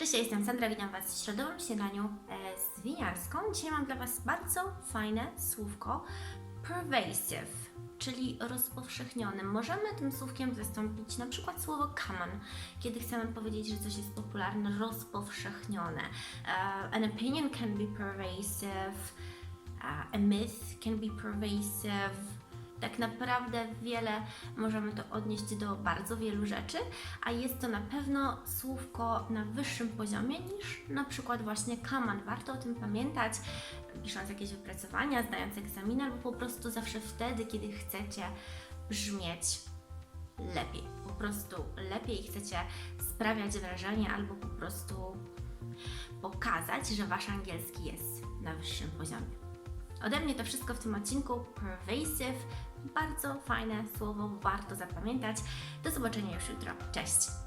Cześć, ja jestem Sandra, witam Was w środowym śniadaniu e, z winiarską. Dzisiaj mam dla Was bardzo fajne słówko pervasive, czyli rozpowszechniony. Możemy tym słówkiem zastąpić na przykład słowo common, kiedy chcemy powiedzieć, że coś jest popularne, rozpowszechnione. E, an opinion can be pervasive, uh, a myth can be pervasive. Tak naprawdę wiele możemy to odnieść do bardzo wielu rzeczy, a jest to na pewno słówko na wyższym poziomie niż na przykład właśnie common. Warto o tym pamiętać, pisząc jakieś wypracowania, zdając egzamin, albo po prostu zawsze wtedy, kiedy chcecie brzmieć lepiej. Po prostu lepiej chcecie sprawiać wrażenie, albo po prostu pokazać, że wasz angielski jest na wyższym poziomie. Ode mnie to wszystko w tym odcinku. Pervasive, bardzo fajne słowo, warto zapamiętać. Do zobaczenia już jutro. Cześć!